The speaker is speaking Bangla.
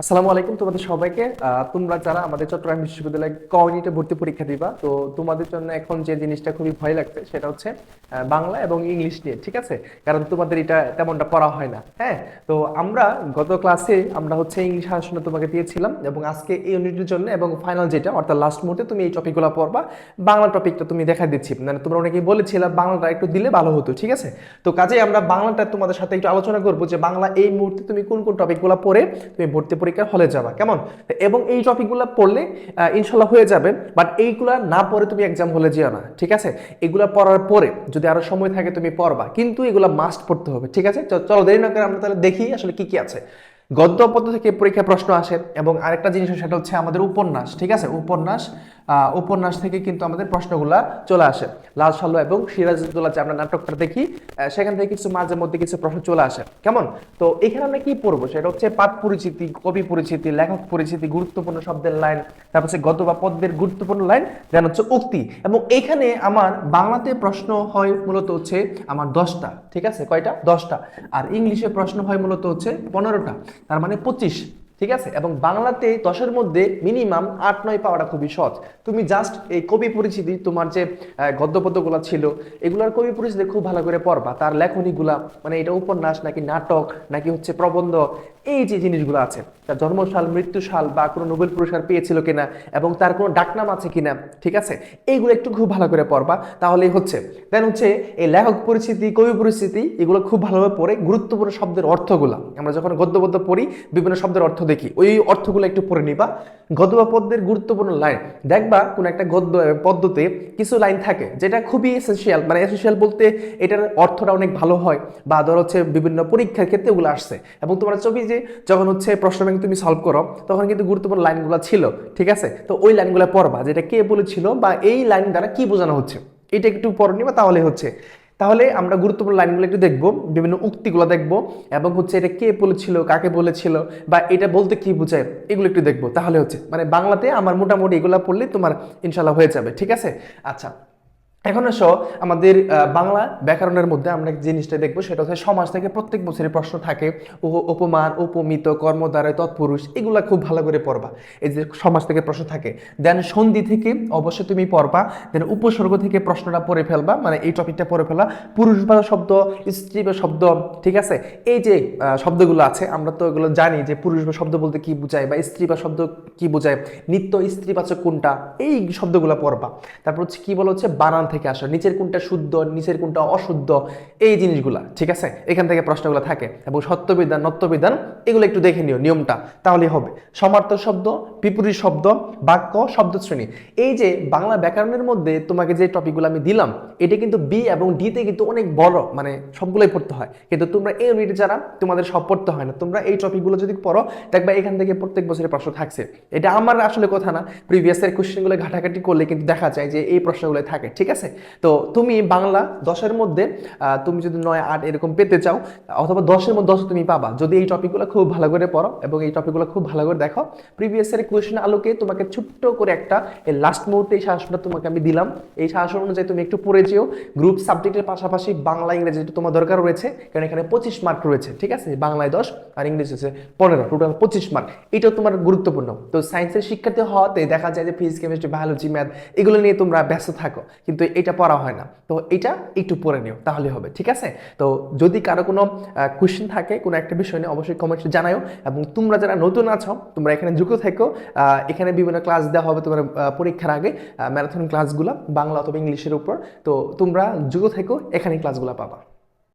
আসসালামু আলাইকুম তোমাদের সবাইকে। তোমরা যারা আমাদের চট্টগ্রাম বিশ্ববিদ্যালয়ে কমিউনিটি ভর্তি পরীক্ষা দিবা, তো তোমাদের জন্য এখন যে জিনিসটা খুবই ভয় লাগছে সেটা হচ্ছে বাংলা এবং ইংলিশ নিয়ে, ঠিক আছে? কারণ তোমাদের এটা তেমনটা পড়া হয় না হ্যাঁ? তো আমরা গত ক্লাসে আমরা হচ্ছে ইংলিশ আসনে তোমাকে দিয়েছিলাম এবং আজকে এই ইউনিটের জন্য এবং ফাইনাল যেটা, অর্থাৎ লাস্ট মুহূর্তে তুমি এই টপিকগুলো পড়বা, বাংলা টপিকটা তুমি দেখা দিচ্ছি। মানে তোমরা অনেকেই বলেছিলে বাংলাটা একটু দিলে ভালো হতো, ঠিক আছে? তো কাজেই আমরা বাংলাটা তোমাদের সাথে একটু আলোচনা করব যে বাংলা এই মুহূর্তে তুমি কোন কোন টপিকগুলো পড়ে, তুমি ভর্তি পরীক্ষার হলে যাবা, কেমন? এবং এই টপিকগুলো পড়লে ইনশাল্লাহ হয়ে যাবে বাট এইগুলা না পড়ে তুমি এক্সাম হলে যেও না, ঠিক আছে? এগুলা পড়ার পরে যদি আরও সময় থাকে তুমি পড়বা, কিন্তু এগুলা মাস্ট পড়তে হবে, ঠিক আছে? চলো দেরি না করে আমরা তাহলে দেখি আসলে কি কি আছে। গদ্য পদ্ধতি থেকে পরীক্ষা প্রশ্ন আসে, এবং আরেকটা জিনিস সেটা হচ্ছে আমাদের উপন্যাস, ঠিক আছে? উপন্যাস উপন্যাস থেকে কিন্তু আমাদের প্রশ্নগুলা চলে আসে। লাল সাল্লু এবং সিরাজউদ্দৌলা যে আমরা নাটকটা দেখি সেখান থেকে কিছু মাঝে মধ্যে কিছু প্রশ্ন চলে আসে। কেমন? তো এখানে আমরা কি পড়ব? সেটা হচ্ছে পাঠ পরিচিতি, কবি পরিচিতি, লেখক পরিচিতি, গুরুত্বপূর্ণ শব্দের লাইন, তারপর হচ্ছে গদ্য বা পদ্মের গুরুত্বপূর্ণ লাইন দেন হচ্ছে উক্তি। এবং এখানে আমার বাংলাতে প্রশ্ন হয় মূলত হচ্ছে আমার দশটা, ঠিক আছে? কয়টা? দশটা। আর ইংলিশে প্রশ্ন হয় মূলত হচ্ছে পনেরোটা, তার মানে পঁচিশ। ঠিক আছে? এবং বাংলাতে দশের মধ্যে মিনিমাম আট, নয় পাওয়াটা খুবই সহজ। তুমি জাস্ট এই কবি পরিচিতি, তোমার যে গদ্যপদ্যগুলো ছিল, এগুলার কবি পরিচিতি খুব ভালো করে পড়বা। তার লেখনীগুলা মানে এটা উপন্যাস নাকি নাটক, নাকি হচ্ছে প্রবন্ধ, এই যে জিনিসগুলো আছে, তার জন্মসাল, মৃত্যুসাল বা কোনো নোবেল পুরস্কার পেয়েছিল কিনা, এবং তার কোনো ডাকনাম আছে কিনা, ঠিক আছে? এইগুলো একটু খুব ভালো করে পড়বা। তাহলেই হচ্ছে। দেন হচ্ছে, এই লেখক পরিচিতি, কবি পরিস্থিতি এগুলো খুব ভালোভাবে পড়ে। গুরুত্বপূর্ণ শব্দের অর্থগুলা। আমরা যখন গদ্যপদ্য পড়ি, বিভিন্ন শব্দের অর্থ দেখি, ওই অর্থগুলো একটু পড়ে নিবা। গদ্য বা পদ্যের গুরুত্বপূর্ণ লাইন দেখবা কোন একটা গদ্য পদ্যতে কিছু লাইন থাকে যেটা খুবই এসেন্সিয়াল মানে এসেন্সিয়াল বলতে এটার অর্থটা অনেক ভালো হয় বা ধর হচ্ছে বিভিন্ন পরীক্ষার ক্ষেত্রে ওগুলো আসছে। এবং তোমার ছবি যে যখন হচ্ছে প্রশ্ন ব্যাংক তুমি সলভ করো, তখন কিন্তু গুরুত্বপূর্ণ লাইনগুলো ছিল, ঠিক আছে? তো ওই লাইনগুলো পড়বা, যেটা কে বলেছিল বা এই লাইন দ্বারা কি বোঝানো হচ্ছে। এটা একটু পড়ে নিবা, তাহলে হচ্ছে। তাহলে আমরা গুরুত্বপূর্ণ লাইনগুলো একটু দেখব, বিভিন্ন উক্তিগুলো দেখব, এবং হচ্ছে এটা কে বলেছিল, কাকে বলেছিল, বা এটা বলতে কি বোঝায়, এগুলো একটু দেখব। তাহলে হচ্ছে মানে বাংলাতে আমার মোটামুটি এগুলো পড়লে তোমার ইনশাল্লাহ হয়ে যাবে, ঠিক আছে? আচ্ছা এখন আসো, আমাদের বাংলা ব্যাকরণের মধ্যে আমরা যে জিনিসটা দেখব সেটা হচ্ছে সমাজ থেকে প্রত্যেক বছরের প্রশ্ন থাকে ও উপমান, উপমিত কর্মদ্বারায় তৎপুরুষ, এগুলা খুব ভালো করে পড়বা। এই যে সমাজ থেকে প্রশ্ন থাকে, দেন সন্ধি থেকে অবশ্যই তুমি পড়বা, দেন উপসর্গ থেকে প্রশ্নটা পড়ে ফেলবা মানে এই টপিকটা পড়ে ফেলা পুরুষ বা শব্দ, স্ত্রী বা শব্দ, ঠিক আছে? এই যে শব্দগুলো আছে, আমরা তো এগুলো জানি যে পুরুষ বা শব্দ বলতে কি বোঝায় বা স্ত্রী বা শব্দ কি বোঝায়, নিত্য স্ত্রীবাচক কোনটা, এই শব্দগুলো পড়বা। তারপর হচ্ছে কি বলা হচ্ছে, বানান থেকে আসা, নিচের কোনটা শুদ্ধ, নিচের কোনটা অশুদ্ধ, এই জিনিসগুলা, ঠিক আছে? এখান থেকে প্রশ্নগুলো থাকে। এবং সত্যবিধান, নত্যবিধান, এগুলো একটু দেখে নিও, নিয়মটা তাহলে হবে। সমার্থক শব্দ, বিপরীত শব্দ, বাক্য শব্দ শ্রেণি এই যে বাংলা ব্যাকরণের মধ্যে তোমাকে যে টপিকগুলো আমি দিলাম, এটা কিন্তু বি এবং ডিতে কিন্তু অনেক বড় মানে সবগুলোই পড়তে হয়। কিন্তু তোমরা এই ইউনিটে যারা, তোমাদের সব পড়তে হয় না। তোমরা এই টপিকগুলো যদি পড়ো, দেখবা এখান থেকে প্রত্যেক বছরের প্রশ্ন থাকছে। এটা আমার আসলে কথা না। প্রিভিয়াসের কোশ্চেনগুলো ঘাটাঘাটি করলে কিন্তু দেখা যায় যে এই প্রশ্নগুলো থাকে, ঠিক আছে? তো তুমি বাংলা দশের মধ্যে তুমি যদি নয়, আট এরকম পেতে চাও, অথবা দশের মধ্যে দশ তুমি পাবা। যদি এই টপিকগুলো খুব ভালো করে পড়ো এবং এই টপিকগুলো খুব ভালো করে দেখো প্রিভিয়াসের কোয়েশ্চেন আলোকে তোমাকে ছোট্ট করে একটা, এই লাস্ট মুহূর্তে এই শাসনটা তোমাকে আমি দিলাম। এই শাসন অনুযায়ী তুমি একটু পড়ে যেও। গ্রুপ সাবজেক্টের পাশাপাশি বাংলা, ইংরেজি তোমার দরকার রয়েছে, কারণ এখানে পঁচিশ মার্ক রয়েছে, ঠিক আছে? বাংলায় দশ আর ইংরেজি হচ্ছে পনেরো টোটাল পঁচিশ মার্ক এটাও তোমার গুরুত্বপূর্ণ। তো সায়েন্সের শিক্ষার্থী হওয়াতে দেখা যায় যে ফিজিক্স কেমিস্ট্রি বায়োলজি ম্যাথ এগুলো নিয়ে তোমরা ব্যস্ত থাকো। কিন্তু এটা পড়া হয় না। তো এটা একটু পড়ে নিও তাহলে হবে, ঠিক আছে? তো যদি কারও কোনো কোয়েশ্চেন থাকে, কোনো একটা বিষয় নিয়ে অবশ্যই কমেন্টে জানাও এবং তোমরা যারা নতুন আছো, তোমরা এখানে যুক্ত থেকো। এখানে বিভিন্ন ক্লাস দেওয়া হবে তোমার পরীক্ষার আগে। ম্যারাথন ক্লাসগুলো বাংলা অথবা ইংলিশের উপর। তো তোমরা যুক্ত থেকো এখানে ক্লাসগুলো পাবা।